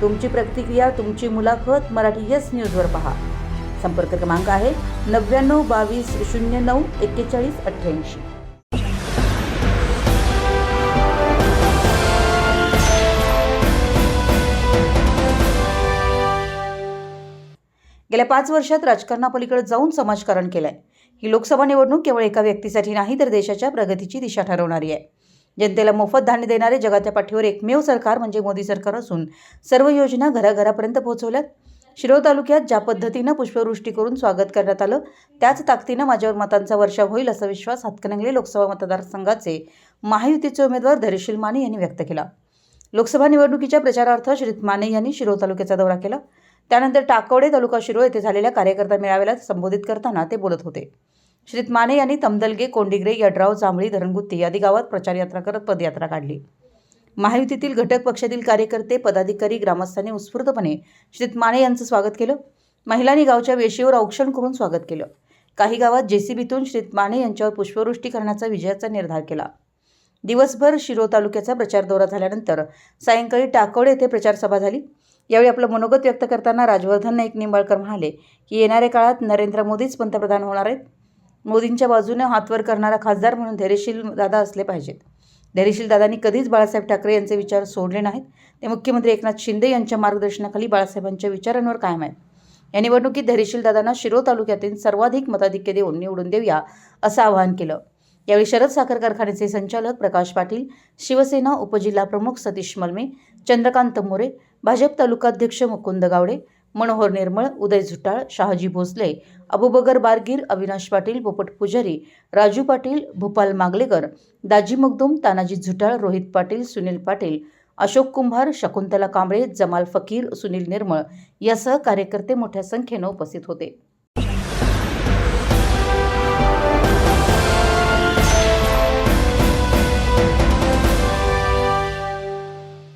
तुमची प्रतिक्रिया तुमची मुलाखत मराठी यस न्यूजवर पहा. संपर्क क्रमांक आहे नव्याण्णव बावीस शून्य नऊ एक्केचाळीस अठ्ठ्याऐंशी. गेल्या पाच वर्षात राजकारणापलीकडे जाऊन समाजकारण केलंय. ही लोकसभा निवडणूक केवळ एका व्यक्तीसाठी नाही तर देशाच्या प्रगतीची दिशा ठरवणारी आहे. जनतेला मोफत धान्य देणारे जगाच्या पाठीवर एकमेव सरकार म्हणजे मोदी सरकार असून सर्व योजना घराघरापर्यंत पोहोचवल्यात. शिरोळ तालुक्यात ज्या पद्धतीनं पुष्पवृष्टी करून स्वागत करण्यात आलं त्याच ताकदीनं माझ्यावर मतांचा वर्षाव होईल असा विश्वास हातकणंगले लोकसभा मतदारसंघाचे महायुतीचे उमेदवार धैर्यशील माने यांनी व्यक्त केला. लोकसभा निवडणुकीच्या प्रचारार्थ श्रीत माने यांनी शिरोळ तालुक्याचा दौरा केला. त्यानंतर टाकवडे तालुका शिरोळ येथे झालेल्या कार्यकर्ता मेळाव्याला संबोधित करताना ते बोलत होते. श्रीत माने यांनी तमदलगे कोंडिग्रे यड्राव जांभळी धरणगुत्ती आदी गावात प्रचारयात्रा करत पदयात्रा काढली. महायुतीतील घटक पक्षातील कार्यकर्ते पदाधिकारी ग्रामस्थांनी उत्स्फूर्तपणे श्रीत माने यांचं स्वागत केलं. महिलांनी गावच्या वेशीवर औक्षण करून स्वागत केलं. काही गावात जेसीबीतून श्रीत माने यांच्यावर पुष्पवृष्टी करण्याचा विजयाचा निर्धार केला. दिवसभर शिरोळ तालुक्याचा प्रचार दौरा झाल्यानंतर सायंकाळी टाकवडे येथे प्रचारसभा झाली. यावेळी आपलं मनोगत व्यक्त करताना राजवर्धन नाईक निंबाळकर म्हणाले की येणाऱ्या काळात नरेंद्र मोदीच पंतप्रधान होणार आहेत. मोदींच्या बाजूने हातवर करणारा खासदार म्हणून धैर्यशील दादा असले पाहिजेत. धैर्यशील दादांनी कधीच बाळासाहेब ठाकरे यांचे विचार सोडले नाहीत. ते मुख्यमंत्री एकनाथ शिंदे यांच्या मार्गदर्शनाखाली बाळासाहेबांच्या विचारांवर कायम आहेत. या निवडणुकीत धैर्यशील दादांना शिरो तालुक्यातील सर्वाधिक मताधिक्य देऊन निवडून देऊया असं आवाहन केलं. यावेळी शरद साखर कारखान्याचे संचालक प्रकाश पाटील शिवसेना उपजिल्हा प्रमुख सतीश मलमे चंद्रकांत मोरे भाजप तालुकाध्यक्ष मुकुंद गावडे मनोहर निर्मळ उदय झुटाळ शहाजी भोसले अबुबगर बारगीर अविनाश पाटील पोपट पुजारी राजू पाटील भूपाल मागलेकर दाजी मगदूम तानाजी झुटाळ रोहित पाटील सुनील पाटील अशोक कुंभार शकुंतला कांबळे जमाल फकीर सुनील निर्मळ यासह कार्यकर्ते मोठ्या संख्येनं उपस्थित होते.